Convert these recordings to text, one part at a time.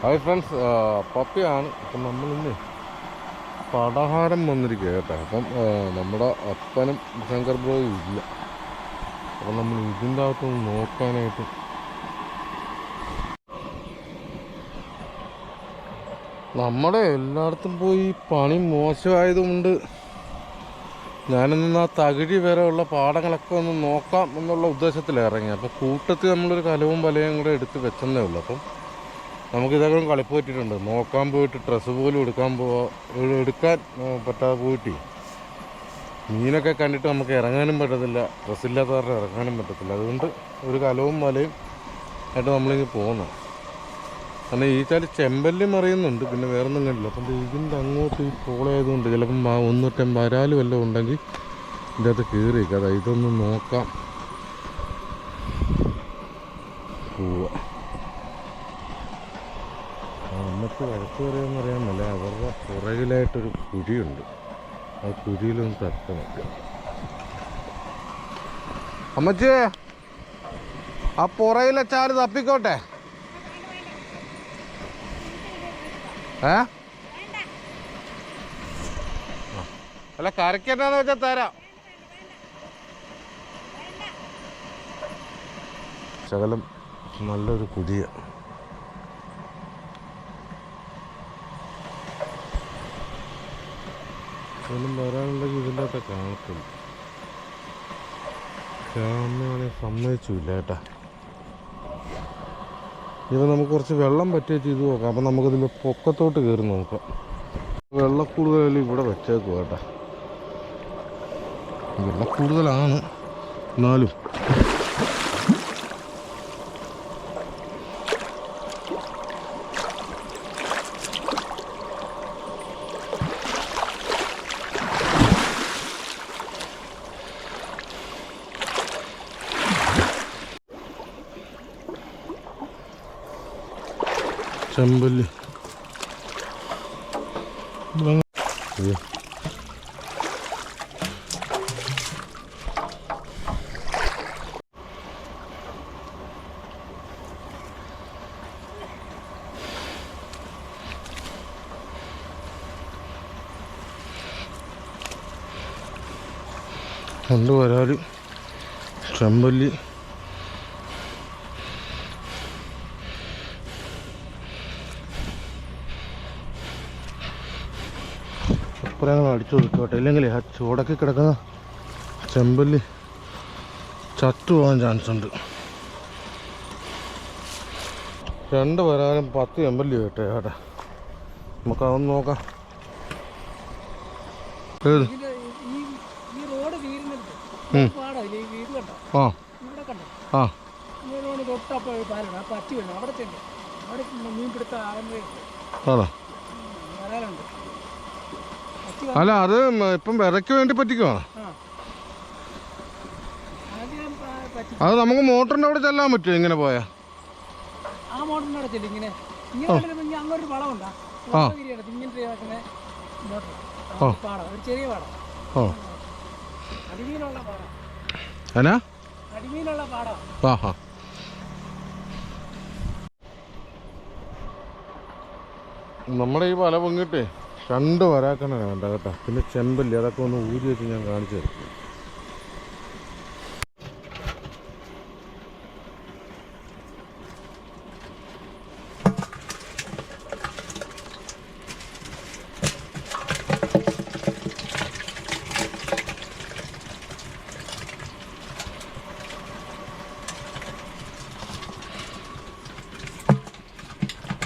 Hi friends പപ്പിയാണ്. അപ്പം നമ്മളിന്ന് പടഹാരം വന്നിരിക്കുക കേട്ടോ. അപ്പം നമ്മുടെ അപ്പനും ശങ്കർ ബ്രോയും ഇല്ല. അപ്പം നമ്മൾ ഇതിന്റെ അകത്തൊന്ന് നോക്കാനായിട്ട് നമ്മുടെ എല്ലായിടത്തും പോയി പണി മോശമായതുകൊണ്ട് ഞാനിന്ന് ആ തകിഴി വരെ ഉള്ള പാടങ്ങളൊക്കെ ഒന്ന് നോക്കാം എന്നുള്ള ഉദ്ദേശത്തിൽ ഇറങ്ങി അപ്പോൾ കൂട്ടത്തിൽ നമ്മളൊരു കലവും വലയും കൂടെ എടുത്ത് വെച്ചെന്നേ ഉള്ളൂ. അപ്പം നമുക്ക് ഇതൊക്കെ കളിപ്പ് പറ്റിയിട്ടുണ്ട് നോക്കാൻ പോയിട്ട് ഡ്രസ്സ് പോലും എടുക്കാൻ പോവാ എടുക്കാൻ പറ്റാതെ പോയിട്ട്. മീനൊക്കെ കണ്ടിട്ട് നമുക്ക് ഇറങ്ങാനും പറ്റത്തില്ല. ഡ്രസ്സില്ലാത്തവരുടെ ഇറങ്ങാനും പറ്റത്തില്ല. അതുകൊണ്ട് ഒരു കലവും വലയും ആയിട്ട് നമ്മളിങ്ങ് പോകുന്നത് കാരണം ഈ ചാൽ ചെമ്പല്ലി മറിയുന്നുണ്ട്. പിന്നെ വേറൊന്നും കണ്ടില്ല. അപ്പം ഇതിന്റെ അങ്ങോട്ട് ഈ പോളായതുകൊണ്ട് ചിലപ്പം ഒന്നൊറ്റം വരാലും എല്ലാം ഉണ്ടെങ്കിൽ ഇതിന്റെ അകത്ത് കയറിയേക്കാം അതാ ഇതൊന്ന് നോക്കാം പോവാ ആ, നമുക്ക് വഴക്ക് പറയാമെന്ന് മേല അവരുടെ പുറകിലായിട്ടൊരു കുഴിയുണ്ട്. ആ കുഴിയിലൊന്ന് തട്ടണം അമ്മച്ചേ ആ പുറയിലെ ചാൽ തപ്പിക്കോട്ടെ? ഏ. അല്ല കരയ്ക്ക് എന്നാന്ന് വെച്ചാൽ തരാം. ശകലം നല്ലൊരു കുടിയ ശകലം വരാനുണ്ടെങ്കിൽ ഇതിന്റെ അകത്തെ കാണത്തില്ല ക്യാമറയാണെങ്കിൽ സമ്മതിച്ചില്ല കേട്ടാ. ഇവ നമുക്ക് കുറച്ച് വെള്ളം പറ്റിയ ചെയ്ത് നോക്കാം. അപ്പം നമുക്കിതിൽ പൊക്കത്തോട്ട് കയറി നോക്കാം. വെള്ളം കൂടുതലും ഇവിടെ വെച്ചേക്കും കേട്ടാ. വെള്ളം കൂടുതലാണ് എന്നാലും ചെമ്പല്ലി. രണ്ട് വരാൽ ചെമ്പല്ലി അടിച്ചു കൊടുക്കട്ടെ ഇല്ലെങ്കിൽ ആ ചൂടൊക്കെ കിടക്കുന്ന ചെമ്പല്ലി ചത്തു പോകാൻ ചാൻസ് ഉണ്ട്. രണ്ട് വരാനും പത്ത് ചെമ്പല്ലി കേട്ടെ ചേട്ടാ നമുക്കതൊന്ന് നോക്കാം. ഏത്? പാടോ ഈ വീട് ആ. ആ. ഈ റോഡ് തൊട്ടപ്പോ ഒരു പറ്റി വീണ് അവിടെ ചെണ്ട് അവിടെ മീൻ പിടുത്ത ആകുമ്പോഴേ ആണോ? വരാനുണ്ട് പറ്റി അല്ല അത് ഇപ്പം വിറയ്ക്ക് വേണ്ടി പറ്റിക്കോ. അത് നമുക്ക് മോട്ടറിന്റെ അവിടെ ചെല്ലാൻ പറ്റുമോ ഇങ്ങനെ പോയാ? ആ അവിടെ ചെല്ലും ഇങ്ങനെ. വളമുണ്ടാ ചെറിയ പാടം. ഓ അടിമീനുള്ള പാടം. എന്നാ? അടിമീനുള്ള പാടം. ആഹാ നമ്മുടെ ഈ പല പൊങ്ങിട്ടേ രണ്ട് വരാക്കണ വേണ്ട കേട്ടോ. പിന്നെ ചെമ്പല്ലി അതൊക്കെ ഒന്ന് ഊരി വെച്ച് ഞാൻ കാണിച്ചു തരും.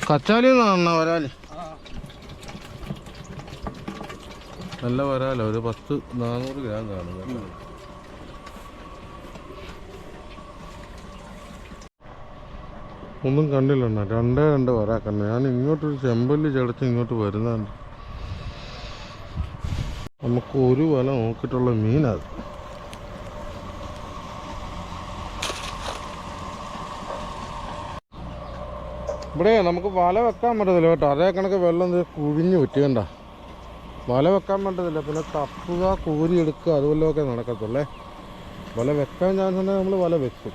കച്ചാലി എന്നാണ് വരാൽ. നല്ല വരാലോ ഒരു പത്ത് നാനൂറ് ഗ്രാം കാണും കേട്ടോ. ഒന്നും കണ്ടില്ല അണ്ണാ. രണ്ടേ രണ്ട് വരാ കണ്ണ. ഞാൻ ഇങ്ങോട്ടൊരു ചെമ്പല്ലി ചടച്ച് ഇങ്ങോട്ട് വരുന്നുണ്ട് നമുക്ക് ഒരു വല നോക്കിയിട്ടുള്ള മീനത് ഇവിടെ നമുക്ക് വല വെക്കാൻ പറ്റത്തില്ല കേട്ടോ. അതേ കണക്ക് വെള്ളം കുഴിഞ്ഞു പറ്റിയണ്ട വല വെക്കാൻ പറ്റത്തില്ല പിന്നെ തപ്പുക കോരി എടുക്കുക അതുപോലൊക്കെ നടക്കത്തുള്ളേ. വല വെക്കാൻ ചാൻസ് ഉണ്ടെങ്കിൽ നമ്മൾ വല വെക്കും.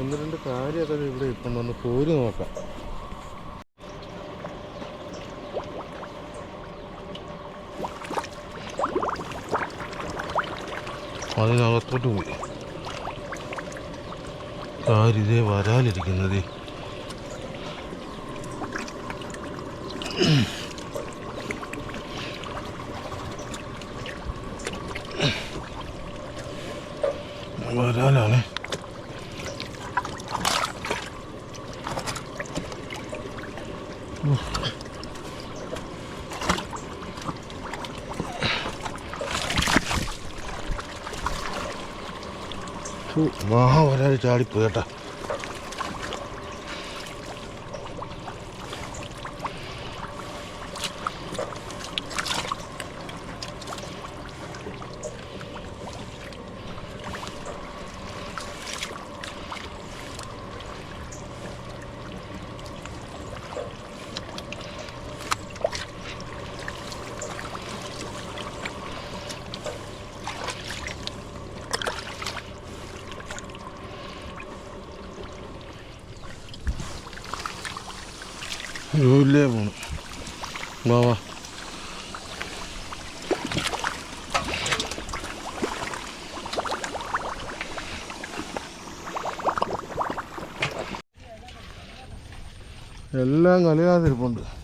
ഒന്ന് രണ്ട് കാര്യമൊക്കെ ഇവിടെ ഇപ്പം ഒന്ന് കോരി നോക്കാം. അതിനകത്തോട്ട് പോയി. കാര്യതേ വരാലിരിക്കുന്നതേ. വരാലാണ് മഹാ വരാൽ ചാടിപ്പോയി കേട്ടാ ജോലിയേ പോണം. വാ വാ. എല്ലാം കലയാതിരിപ്പുണ്ട്.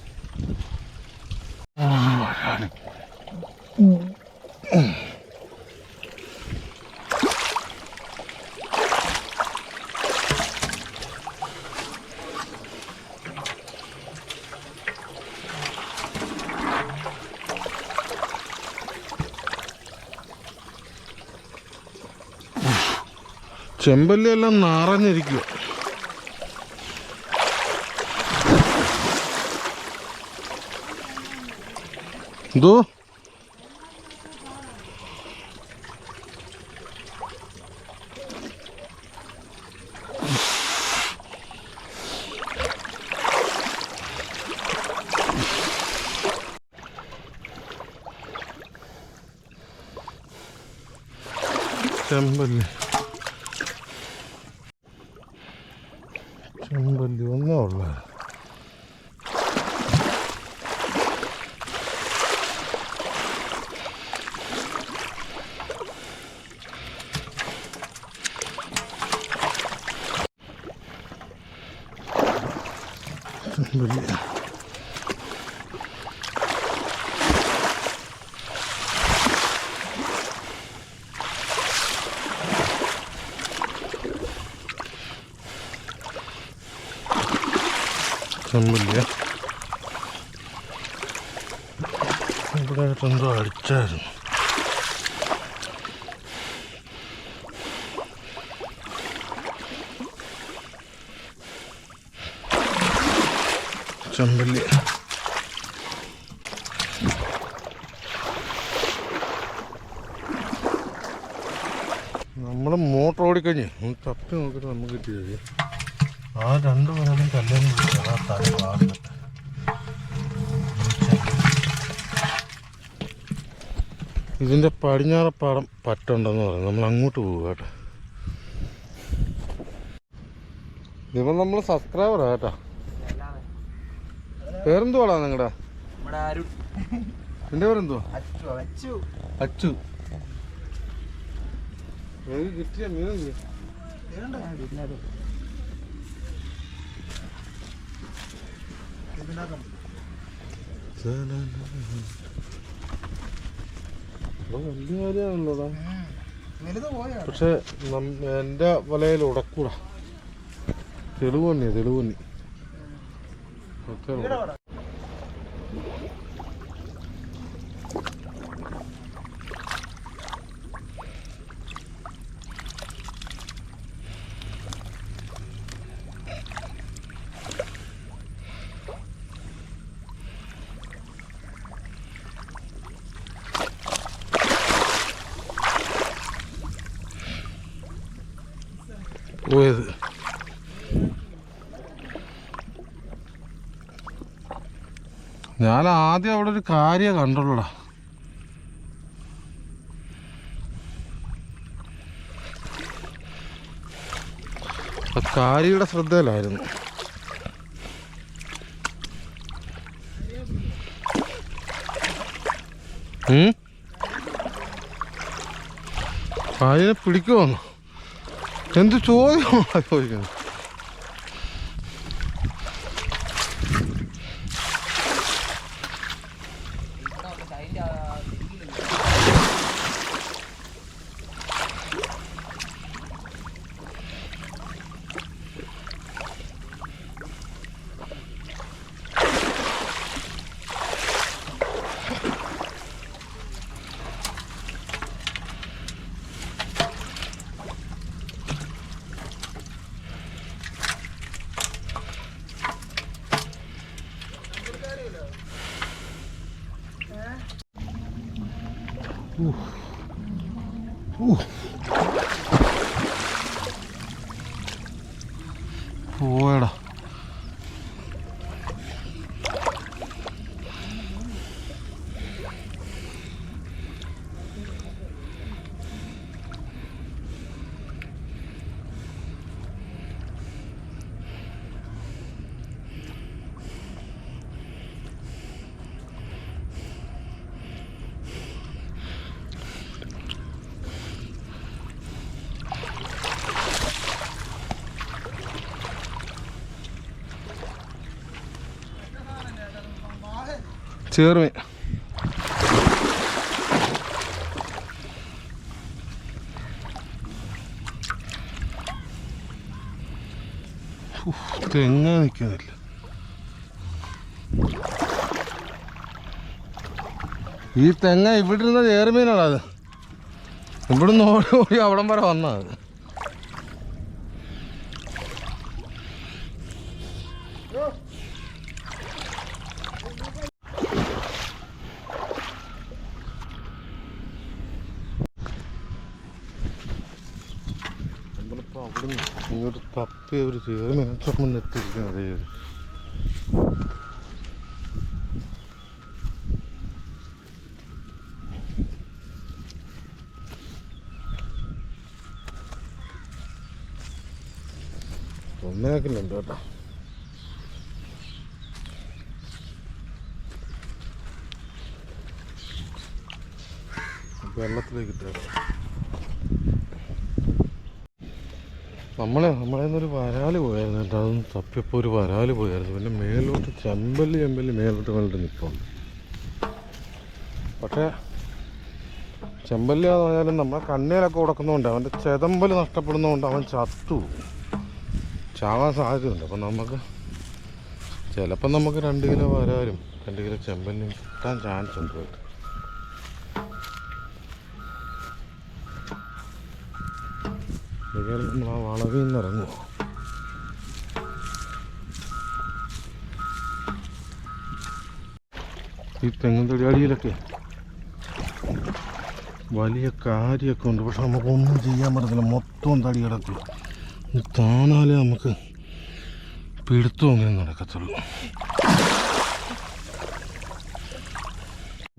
ചെമ്പല്ലി എല്ലാം നിറഞ്ഞിരിക്കുക എന്തോ? ചെമ്പല്ലി. 물입니다. 전물이야. 물에 좀더 알짜 좀. ചെമ്പല്ലി നമ്മൾ മോട്ടർ ഓടിക്കഴിഞ്ഞ് ഒന്ന് തപ്പി നോക്കിയിട്ട് നമുക്ക് കിട്ടിയത് ആ രണ്ട് പേരും കല്യാണം വിളിച്ചത് ആ ഇതിന്റെ പടിഞ്ഞാറപ്പാടം പറ്റുണ്ടെന്ന് പറയും നമ്മൾ അങ്ങോട്ട് പോകുക കേട്ടോ. ഇപ്പം നമ്മൾ സബ്സ്ക്രൈബറാ കേട്ടോ. പേരെന്തുവാടാ നിങ്ങളുടെ എന്റെ പേരെന്തുവാ? അച്ചു കിട്ടിയ മീൻ വലിയ കാര്യമാണല്ലോടാ. പക്ഷെ എന്റെ വലയിൽ ഉടക്കൂടാ. തെളിവ് തന്നെയാ തെളിവ് ഉട. with ഞാൻ ആദ്യം അവിടെ ഒരു കാര്യം കണ്ടുള്ളടാ. കാരിയുടെ ശ്രദ്ധയിലായിരുന്നു? പിടിക്കുവന്നു പിടിക്കുവാന്ന്? എന്ത് ചോദ്യമാണ് ചോദിക്കുന്നത്? ചേർമേ തെങ്ങ നിൽക്കുന്നില്ല? ഈ തെങ്ങ ഇവിടെ ഇരുന്ന ചേർമീനാണത് ഇവിടുന്ന് ഓടി ഓടി അവിടം വരെ വന്നത് ഇങ്ങോട്ട് തപ്പി ഒരു ചേർമീനെ എത്തിയിരിക്കുന്നത് ഒന്നേക്കില്ലുണ്ട് കേട്ടോ. വെള്ളത്തിലേക്ക് ഇട്ടേ നമ്മളെ നമ്മളെ ഒരു വരാൽ പോയായിരുന്നു കേട്ടോ. അതൊന്ന് തപ്പിയപ്പോൾ ഒരു വരാൽ പോയായിരുന്നു. പിന്നെ മേലോട്ട് ചെമ്പൽ ചെമ്പൽ മേലോട്ട് മേലോട്ട് നിൽപ്പുണ്ട് പക്ഷേ ചെമ്പല്ലി പറഞ്ഞാലും നമ്മളെ കണ്ണേലൊക്കെ ഉടക്കുന്നതുകൊണ്ട് അവന്റെ ചെതമ്പൽ നഷ്ടപ്പെടുന്നതുകൊണ്ട് അവൻ ചത്തു. ചാവാൻ സാധ്യതയുണ്ട്. അപ്പം നമുക്ക് ചിലപ്പം നമുക്ക് രണ്ട് കിലോ വരാലും രണ്ട് കിലോ ചെമ്പല്ലിയും കിട്ടാൻ ചാൻസ് ഉണ്ട് കേട്ടോ. മിക്കവാറും നമ്മൾ ആ വളവിൽ നിന്ന് ഇറങ്ങുമോ ഈ തെങ്ങും തൊഴിലാളിയിലൊക്കെ വലിയ കാര്യമൊക്കെ ഉണ്ട്. പക്ഷെ നമുക്കൊന്നും ചെയ്യാൻ പറ്റത്തില്ല. മൊത്തം തടി കിടക്കും. താണാലേ നമുക്ക് പിടുത്തമൊന്നും നടക്കത്തുള്ളൂ.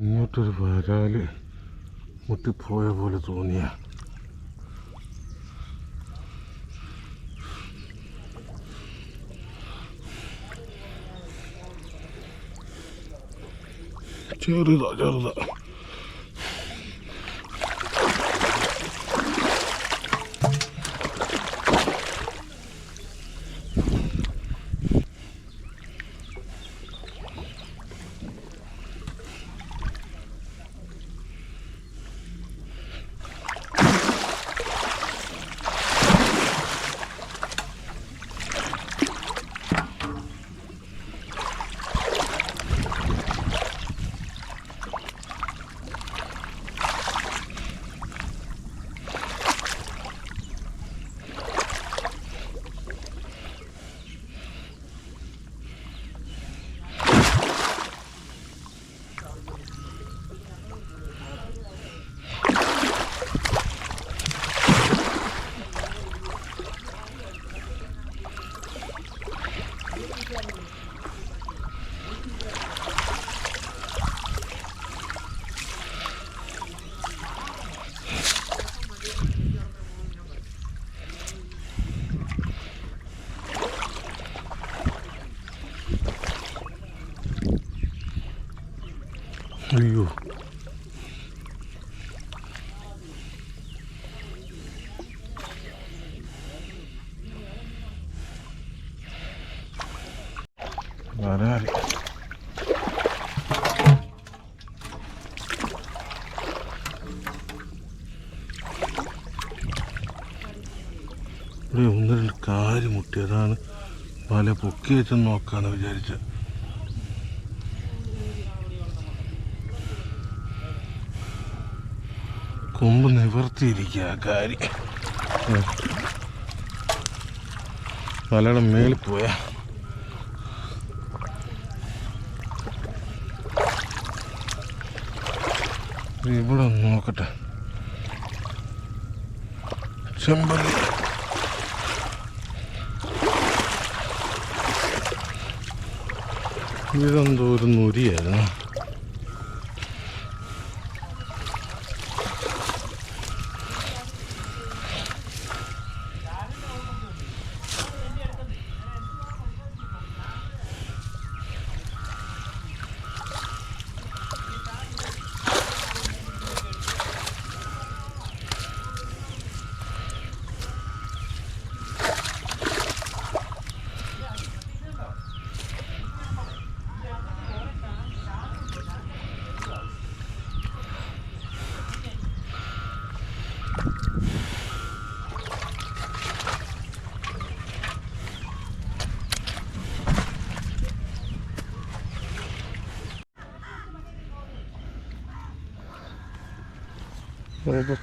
ഇങ്ങോട്ടൊരു വരാൽ മുട്ടിപ്പോയ പോലെ 下的早下的早 ഇവിടെ ഒന്ന് രണ്ട് കാര്യം മുട്ടി അതാണ് വല പൊക്കി വെച്ച് നോക്കാന്ന് വിചാരിച്ച. കൊമ്പ് നിവർത്തിയിരിക്കുക ആ കാര്യ. വലയുടെ മേളിൽ പോയാ. ഇവിടെ നോക്കട്ടെ. ചെമ്പല്ലി. ഇതെന്തോ ഒരു നുരിയായിരുന്നു അപ്പോൾ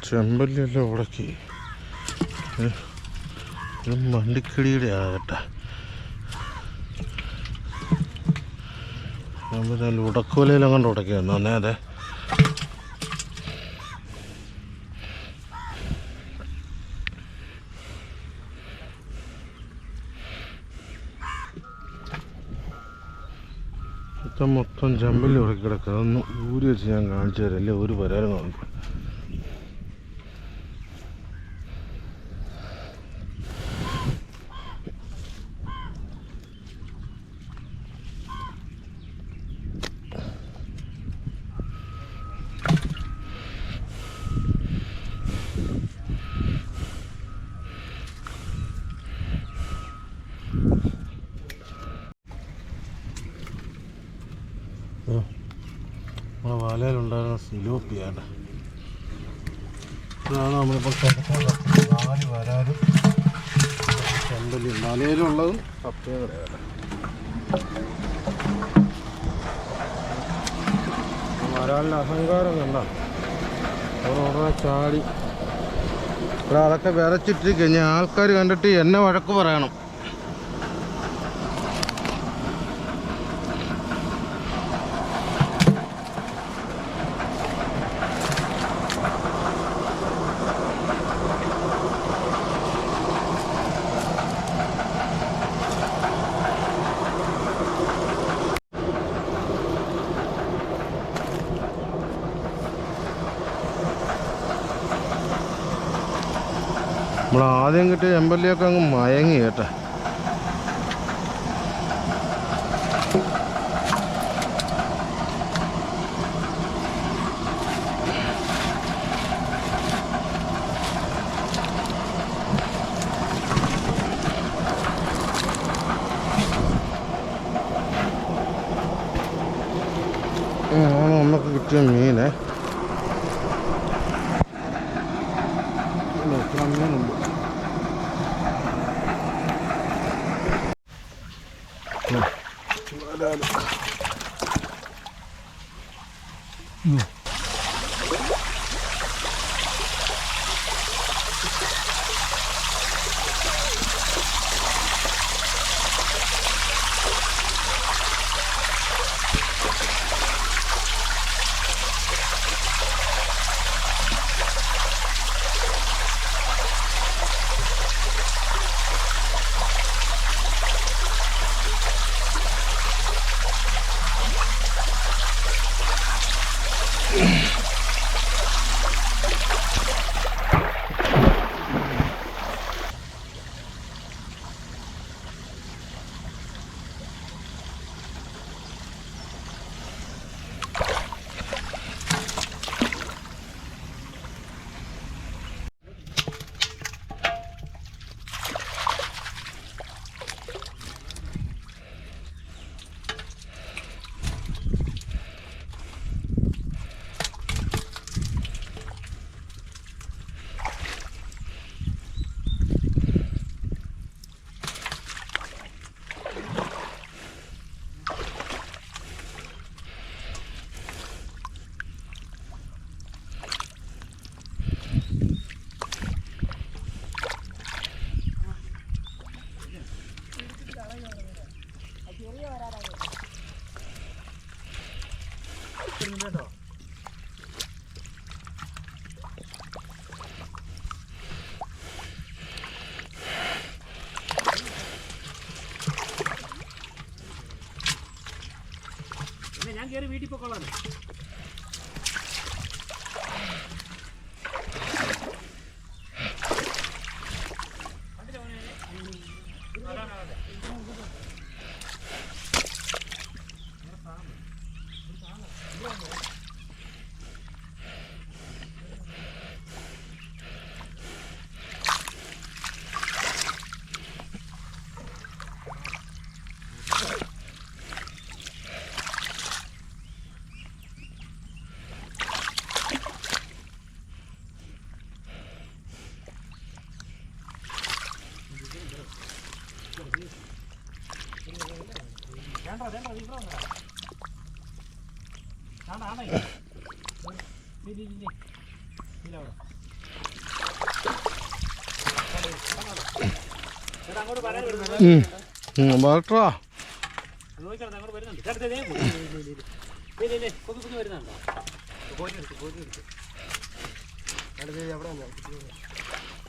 ചെമ്പല്ലിയല്ല ഉടക്കി ഒരു മണ്ടിക്കിടിയുടെ ആകട്ടെ. ഞാൻ ഉടക്കോലയിൽ അങ്ങോട്ട് ഉടക്കിയാണ് അന്നേ അതെ. മൊത്തം ചെമ്പല്ലി ഉടക്കി കിടക്കുക അതൊന്ന് ഊരി വെച്ച് ഞാൻ കാണിച്ചു തരല്ലേ ഒരു പരാതി കാണിക്കും വരാലിന് അഹങ്കാരം കണ്ട ചാടി ഇവിടെ അതൊക്കെ വിതച്ചിട്ടിരിക്കുക കഴിഞ്ഞാൽ ആൾക്കാർ കണ്ടിട്ട് എന്നെ വഴക്ക് പറയണം നമ്മൾ ആദ്യം എ എമ്പല്ലിയൊക്കെ അങ്ങ് മയങ്ങി കേട്ടെ. നമുക്ക് കിട്ടിയ മീനെ. കയറി വീട്ടിൽ പോയിക്കൊള്ളാം വരട്ടാ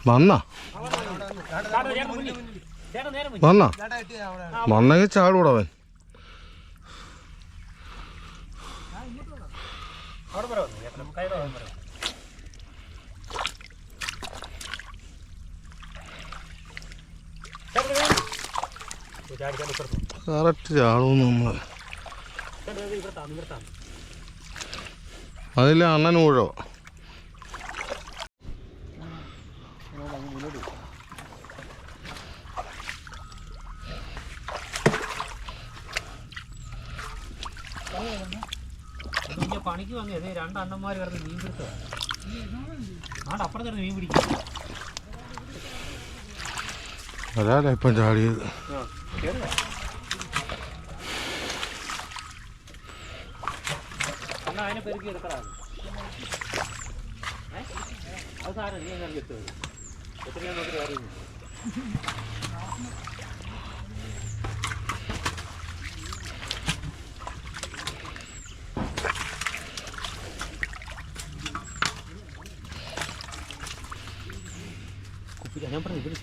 വന്നാ. വന്നാ. വന്നെങ്കിൽ ചാടുകൂടവൻ അവിടെ പറയാം നമുക്ക് കൈ പറയാം കറക്റ്റ് ചാടുന്നു നമ്മൾ അതിലെ അണ്ണൻ ഊഴോ? രണ്ട് അണ്ണന്മാർ കിടന്ന് മീൻ പിടുത്തം ആണ്ട് അപ്പുറം കിടന്ന് മീൻ പിടിക്കും. ഒരാളെ ഇപ്പം ചാടിയത്? അണ്ണ അതിനെ പെരുക്കി എടുക്കലാണ് അത് സാരം നീ എങ്ങനെ കിട്ടുന്നത് എത്രയാ നോക്കി ഇവിടെ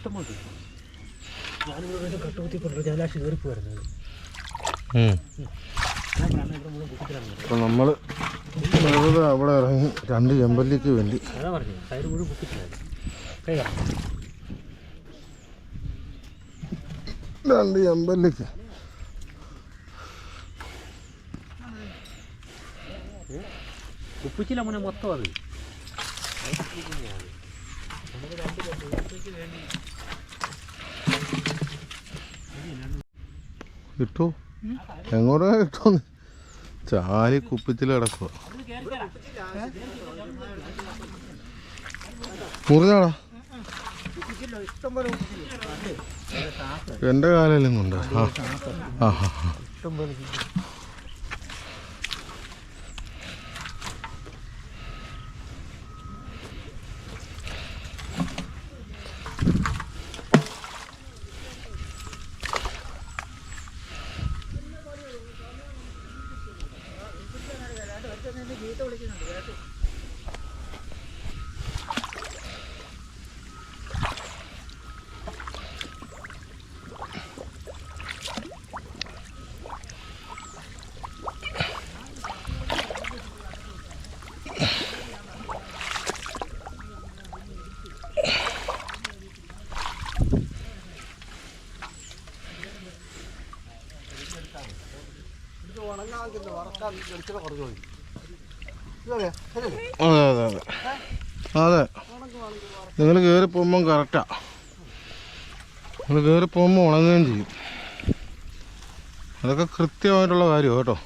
നമ്മൾ അവിടെ ഇറങ്ങി രണ്ട് ചെമ്പല്ലിക്ക് വേണ്ടി. രണ്ട് ചെമ്പല്ലിക്ക്. ഉപ്പിച്ചില്ല മോനെ മൊത്തം അത്. നമുക്ക് രണ്ട് കിട്ടൂ? എങ്ങോട്ടാ കിട്ടുമെന്ന് ചാലി കുപ്പിച്ചിൽ കിടക്കുക മുറിഞ്ഞാടാ. കാലല്ലേ കൊണ്ട്. ആ ആ ആ. അതെ അതെ അതെ. അതെ. നിങ്ങൾ കയറി പോകുമ്പം കറക്റ്റാ. നിങ്ങൾ കയറി പോകുമ്പോൾ ഉണങ്ങുകയും ചെയ്യും. അതൊക്കെ കൃത്യമായിട്ടുള്ള കാര്യമാണ് കേട്ടോ.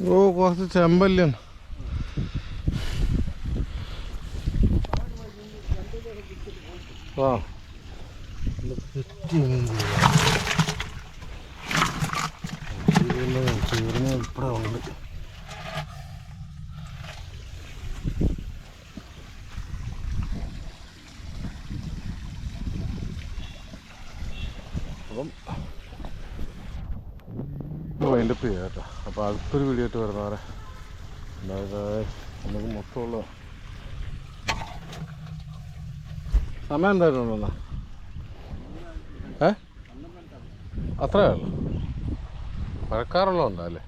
ഓ കുറച്ച് ചെമ്പല്ലാണ് ആ തീർന്ന ഉൾപ്പെടെ ഉണ്ട് അപ്പം വൈൻഡ് അപ്പ് ചെയ്യാം കേട്ടോ അടുത്തൊരു വീഡിയോ ആയിട്ട് വരുന്നവരെ അതായത് നമുക്ക് മൊത്തമുള്ള സമയം എന്തായിരുന്നു എന്നാ? ഏ? അത്രയേ ഉള്ളൂ. മഴക്കാറുള്ളതുണ്ടല്ലേ